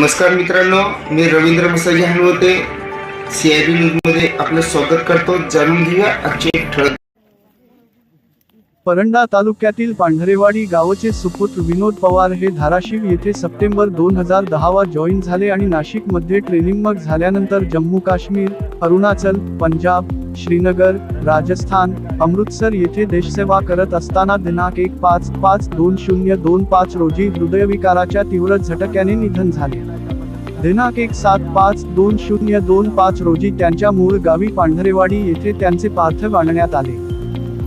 नमस्कार मित्रांनो मी Ravindra Masaji Hanwate C I B न्यूजमध्ये आपलं स्वागत करतो. जाणून घेऊया आजचे ठळक परंडा तालुक्यातील पांढरेवाडी गावचे सुपुत्र विनोद पवार हे धाराशिव येथे सप्टेंबर दोन हजार दहावा जॉईन झाले आणि नाशिकमध्ये ट्रेनिंग मग झाल्यानंतर जम्मू काश्मीर अरुणाचल पंजाब श्रीनगर राजस्थान अमृतसर येथे देशसेवा करत असताना दिनांक एक पाच पाच दोन शून्य दोन पाच रोजी हृदयविकाराच्या तीव्र झटक्याने निधन झाले. दिनांक एक सात पाच दोन शून्य दोन पाच रोजी त्यांच्या मूळ गावी पांढरेवाडी येथे त्यांचे पार्थिव आणण्यात आले.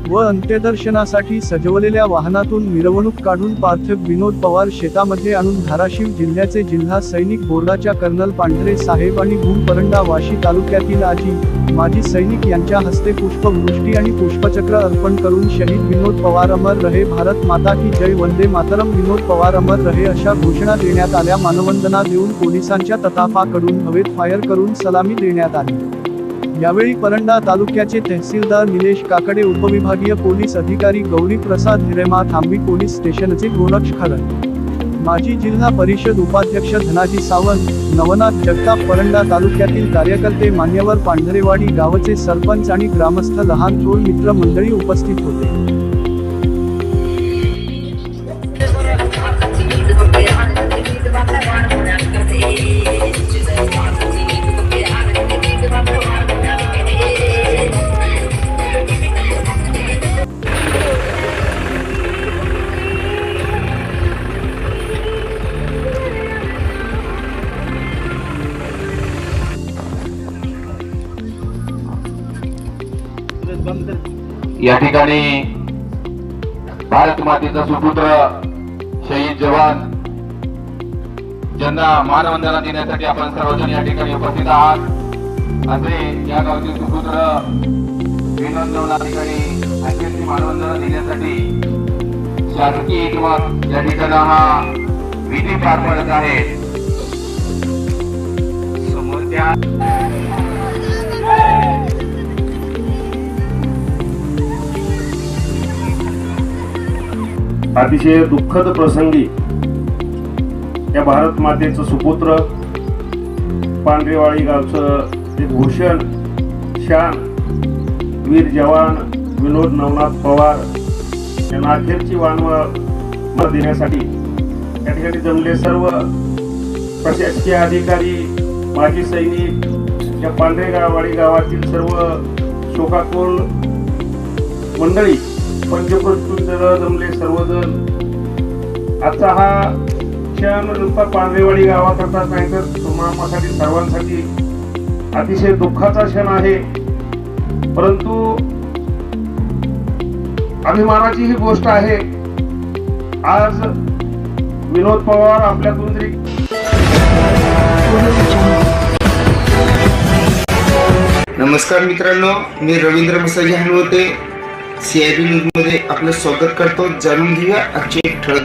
व अंत्यदर्शनासाठी सजवलेल्या वाहनातून मिरवणूक काढून पार्थिव विनोद पवार शेतामध्ये आणून धाराशिव जिल्ह्याचे जिल्हा सैनिक बोर्डाच्या कर्नल पांढरे साहेब आणि भूम परंडा वाशी तालुक्यातील आजी माजी सैनिक यांच्या हस्ते पुष्पवृष्टी आणि पुष्पचक्र अर्पण करून शहीद विनोद पवार अमर रहे भारत माता की जय वंदे मातरम विनोद पवार अमर रहे अशा घोषणा देण्यात आल्या. मानवंदना देऊन पोलिसांच्या तताफाकडून हवेत फायर करून सलामी देण्यात आली. यावेळी परंडा तालुक्याचे तहसीलदार निलेश काकडे उपविभागीय पोलीस अधिकारी गौरी प्रसाद हिरेमा थांबी पोलीस स्टेशनचे गोरक्ष खरड माजी जिल्हा परिषद उपाध्यक्ष धनाजी सावंत नवनाथ जगताप परंडा तालुक्यातील कार्यकर्ते मान्यवर पांढरेवाडी गावचे सरपंच आणि ग्रामस्थ लहान थोर मित्र मंडळी उपस्थित होते. या ठिकाणी भारत मातेचा सुपुत्र शहीद जवान ज्यांना मानवंदना देण्यासाठी आपण सर्वजण या ठिकाणी उपस्थित आहात. असे या गावचे सुपुत्र विनोद ठिकाणी अखेरची मानवंदना देण्यासाठी शासकीय किंवा या ठिकाणी हा विधी पार पडत आहे. समोर त्या अतिशय दुःखद प्रसंगी या भारत मातेचं सुपुत्र पांढरेवाडी गावचं ते भूषण शान वीर जवान विनोद नवनाथ पवार यांना अखेरची वानवा देण्यासाठी या ठिकाणी जमले सर्व प्रशासकीय अधिकारी माजी सैनिक या पांढरेगावाडी गावातील सर्व शोकाकुल मंडळी पंचप्रस्तुत जमले सर्वजण. आजचा हा क्षण नुसता पांढरेवाडी गावाकरताच नाही तर तुम्हासाठी सर्वांसाठी अतिशय दुःखाचा क्षण आहे. परंतु अभिमानाची ही गोष्ट आहे. आज विनोद पवार आपल्यातून तरी नमस्कार मित्रांनो मी रवींद्र मसाजी हनवते सीआयबी न्यूजमध्ये आपलं स्वागत करतो. जाणून घेऊया आजचे